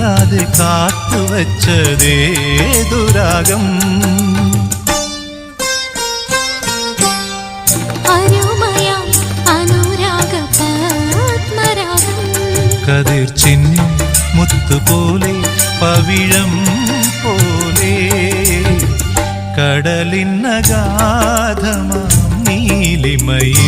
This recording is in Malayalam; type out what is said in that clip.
അറിയാതെ കാത്തുവച്ചതേ ദുരാഗം. കതിർ ചിഹ്നം മുത്തുപോലെ പവിഴം പോലെ. കടലിനഗാധമാം നീലിമയ